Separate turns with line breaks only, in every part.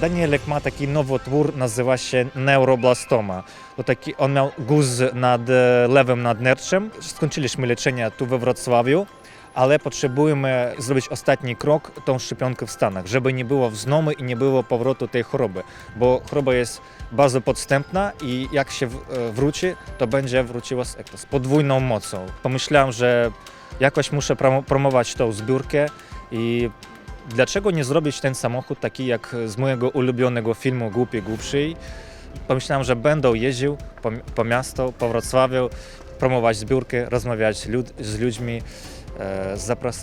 Danielek ma taki nowotwór, nazywa się neuroblastoma. To taki, on miał guz nad e, lewym nadnerczem. Skończyliśmy leczenie tu we Wrocławiu, ale potrzebujemy zrobić ostatni krok, tą szczepionkę w Stanach, żeby nie było wznomu i nie było powrotu tej choroby, bo choroba jest bardzo podstępna i jak się e, wróci, to będzie wróciła z, z podwójną mocą. Pomyślałem, że jakoś muszę promo- promować tą zbiórkę i dlaczego nie zrobić ten samochód taki jak z mojego ulubionego filmu Głupi Głupszy. Pomyślałem, że będę jeździł po, po miasto, po Wrocławiu, promować zbiórkę, rozmawiać lud, z ludźmi,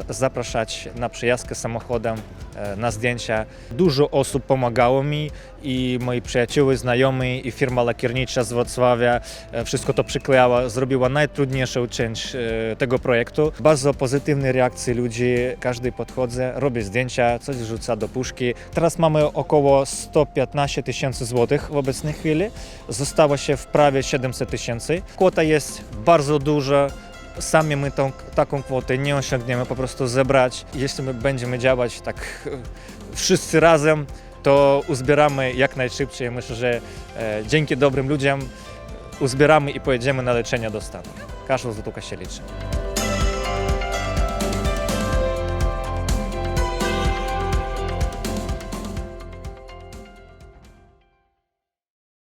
zapraszać na przejażdżkę samochodem, e, na zdjęcia. Dużo osób pomagało mi i moi przyjaciół, znajomi i firma lakiernicza z Wrocławia e, wszystko to przyklejała, zrobiła najtrudniejszą część e, tego projektu. Bardzo pozytywne reakcje ludzi, każdy podchodzę, robię zdjęcia, coś rzuca do puszki. Teraz mamy około 115 tysięcy złotych w obecnej chwili. Zostało się w prawie 700 tysięcy. Kwota jest bardzo duża. Sami my tą, taką kwotę nie osiągniemy, po prostu zebrać. Jeśli my będziemy działać tak e, wszyscy razem, to uzbieramy jak najszybciej. Myślę, że e, dzięki dobrym ludziom uzbieramy i pojedziemy na leczenie do Stanów. Każda złotówka się liczy.